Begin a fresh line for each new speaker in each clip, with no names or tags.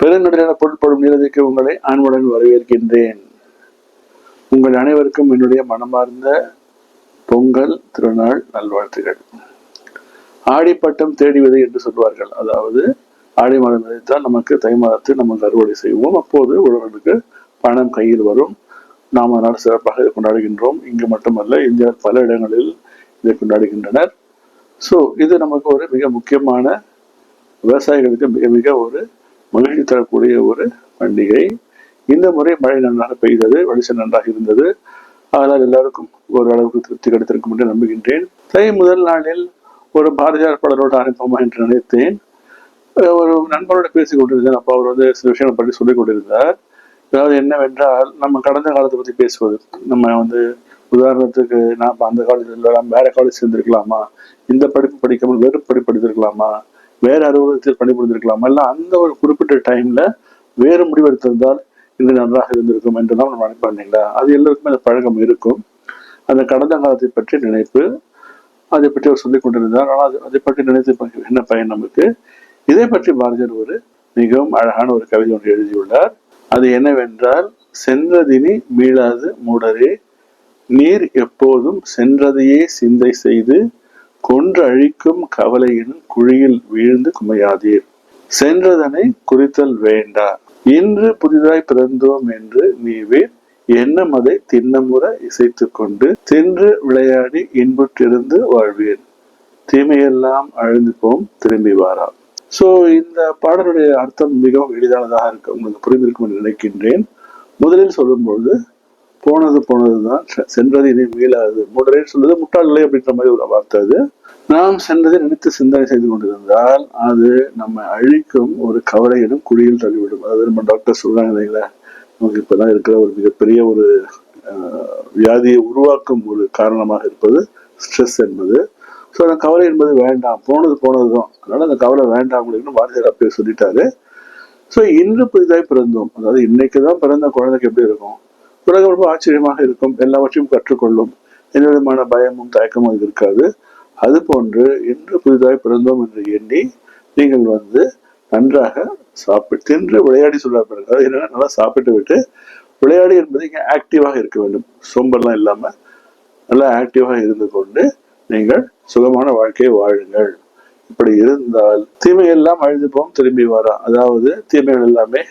பெருங்கடலான பொருட்படும் நீரதிக்கு உங்களை அன்புடன் வரவேற்கின்றேன். உங்கள் அனைவருக்கும் என்னுடைய மனமார்ந்த பொங்கல் திருநாள் நல்வாழ்த்துகள். ஆடிப்பட்டம் தேடி விதை என்று சொல்வார்கள். அதாவது ஆடி மாதம் விதைத்தால் நமக்கு தை மாதத்தில் நம்ம அறுவடை செய்வோம். அப்போது உழவர்களுக்கு பணம் கையில் வரும். நாம் அதனால் சிறப்பாக இதை கொண்டாடுகின்றோம். இங்கு மட்டுமல்ல இந்தியா பல இடங்களில் இதை கொண்டாடுகின்றனர். ஸோ இது நமக்கு ஒரு மிக முக்கியமான விவசாயிகளுக்கு மிக மிக ஒரு மகிழ்ச்சி தரக்கூடிய ஒரு பண்டிகை. இந்த முறை மழை நன்றாக பெய்தது வெளிச்சம் நன்றாக இருந்தது. அதனால் எல்லாருக்கும் ஓரளவுக்கு திருப்தி கிடைத்திருக்கும் என்று நம்புகின்றேன். தை முதல் நாளில் ஒரு பாரதியார் பலரோடு அனுப்போமா என்று நினைத்தேன். ஒரு நண்பரோட பேசிக் கொண்டிருந்தேன். அப்போ அவர் வந்து சில விஷயங்களை பற்றி சொல்லிக் கொண்டிருந்தார். அதாவது என்னவென்றால் நம்ம கடந்த காலத்தை பற்றி பேசுவது. நம்ம வந்து உதாரணத்துக்கு நான் அந்த காலேஜ் நம்ம வேற காலேஜ் சேர்ந்திருக்கலாமா? இந்த படிப்பு படிக்காமல் வெறும் படிப்பு படித்திருக்கலாமா? வேற அலுவலகத்தில் பணிபுரிந்திருக்கலாம். இல்லை அந்த ஒரு குறிப்பிட்ட டைம்ல வேறு முடிவெடுத்திருந்தால் இது நன்றாக இருந்திருக்கும் என்று தான் நம்ம நினைப்போம் இல்லைங்களா? அது எல்லாருக்குமே அந்த பழக்கம் இருக்கும். அந்த கடந்த காலத்தை பற்றி நினைப்பு அதை பற்றி அவர் சொல்லிக் கொண்டிருந்தார். ஆனால் அது அதை பற்றி நினைத்து என்ன பயன் நமக்கு? இதை பற்றி பாரதியார் ஒரு மிகவும் அழகான ஒரு கவிதை ஒன்று எழுதியுள்ளார். அது என்னவென்றால் சென்றதினி மீளாது மூடரே நீர் எப்போதும் சென்றதையே சிந்தை செய்து கொன்று அழிக்கும் கவலையின் குழியில் வீழ்ந்து குமையாதீர். சென்றதனை குறித்தல் வேண்டா. இன்று புதிதாய் பிறந்தோம் என்று நீவீர் எண்ணம் அதை திண்ணமுற இசைத்து கொண்டு தின்று விளையாடி இன்புற்றிருந்து வாழ்வீர். தீமையெல்லாம் அழிந்து போம் திரும்பி வாரா. சோ இந்த பாடலுடைய அர்த்தம் மிகவும் எளிதானதாக இருக்கு உங்களுக்கு புரிந்திருக்கும் என்று நினைக்கின்றேன். முதலில் சொல்லும்பொழுது போனது போனதுதான். தான் சென்றது இனி மீளாது முடரே சொல்றது முட்டாள்களை அப்படின்ற மாதிரி ஒரு வார்த்தை அது. நாம் சென்றதை நினைத்து சிந்தனை செய்து கொண்டிருந்தால் அது நம்ம அழிக்கும் ஒரு கவலையிடும் குழியில் தள்ளிவிடும். அதாவது நம்ம டாக்டர் சொல்றாங்க இல்லைங்களா? நமக்கு இப்பதான் இருக்கிற ஒரு மிகப்பெரிய ஒரு வியாதியை உருவாக்கும் ஒரு காரணமாக இருப்பது ஸ்ட்ரெஸ் என்பது. ஸோ அந்த கவலை என்பது வேண்டாம். போனது போனதுதான். அதனால அந்த கவலை வேண்டாம் அப்படின்னு பாரதியார் அப்பயே சொல்லிட்டாரு. ஸோ இன்று புதிதாய் பிறந்தோம். அதாவது இன்னைக்கு தான் பிறந்த குழந்தைக்கு எப்படி இருக்கும்? உலகம் ரொம்ப ஆச்சரியமாக இருக்கும். எல்லாவற்றையும் கற்றுக்கொள்ளும். எந்த விதமான பயமும் தயக்கமும் அது இருக்காது. அது போன்று இன்று புதிதாக பிறந்தோம் என்று எண்ணி நீங்கள் வந்து நன்றாக சாப்பிட்டு தின்று விளையாடி சொல்ல அது என்னன்னா நல்லா சாப்பிட்டு விட்டு விளையாடி என்பது இங்கே ஆக்டிவாக இருக்க வேண்டும். சோம்பல்லாம் இல்லாம நல்லா ஆக்டிவாக இருந்து கொண்டு நீங்கள் சுகமான வாழ்க்கையை வாழுங்கள். இப்படி இருந்தால் தீமையெல்லாம் அழிந்து போம் திரும்பி வரா. அதாவது தீமைகள் எல்லாமே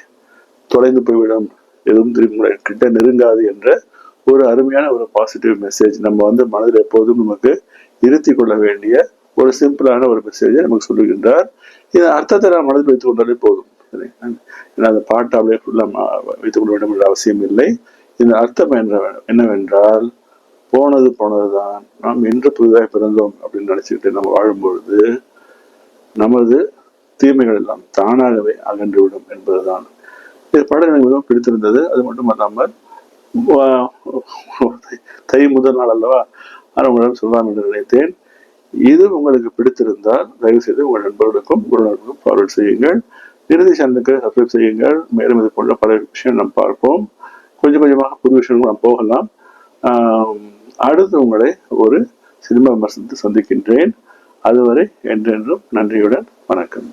தொலைந்து போய்விடும். எதுவும் திரும்பி கிட்ட நெருங்காது என்ற ஒரு அருமையான ஒரு பாசிட்டிவ் மெசேஜ் நம்ம வந்து மனதில் எப்போதும் நமக்கு இருத்தி கொள்ள வேண்டிய ஒரு சிம்பிளான ஒரு மெசேஜை நமக்கு சொல்லுகின்றார். இந்த அர்த்தத்தை நான் மனதில் வைத்துக் கொண்டாலே போதும். ஏன்னா அந்த பாட்டை அப்படியே ஃபுல்லாக வைத்துக் கொள்ள வேண்டும் என்ற அவசியம் இல்லை. இந்த அர்த்தம் என்ற என்னவென்றால் போனது போனதுதான். நாம் என்று புதிதாக பிறந்தோம் அப்படின்னு நினச்சிக்கிட்டு நம்ம வாழும்பொழுது நமது தீமைகள் எல்லாம் தானாகவே அகன்றுவிடும் என்பதுதான். இந்த படம் எனக்கு மிகவும் பிடித்திருந்தது. அது மட்டும் அல்லாமல் தை முதல் நாள் அல்லவா ஆனால் உங்களிடம் சொல்லலாம் என்று நினைத்தேன். இது உங்களுக்கு பிடித்திருந்தால் தயவு செய்து உங்கள் நண்பர்களுக்கும் உறவினர்களுக்கும் ஃபார்வர்ட் செய்யுங்கள். இறுதி சேனலுக்கு சப்ஸ்கிரைப் செய்யுங்கள். மேலும் இது போன்ற பல விஷயம் நாம் பார்ப்போம். கொஞ்சம் கொஞ்சமாக புது விஷயங்கள் நாம் போகலாம். அடுத்து உங்களை ஒரு சினிமா விமர்சனத்தை சந்திக்கின்றேன். அதுவரை என்றென்றும் நன்றியுடன் வணக்கம்.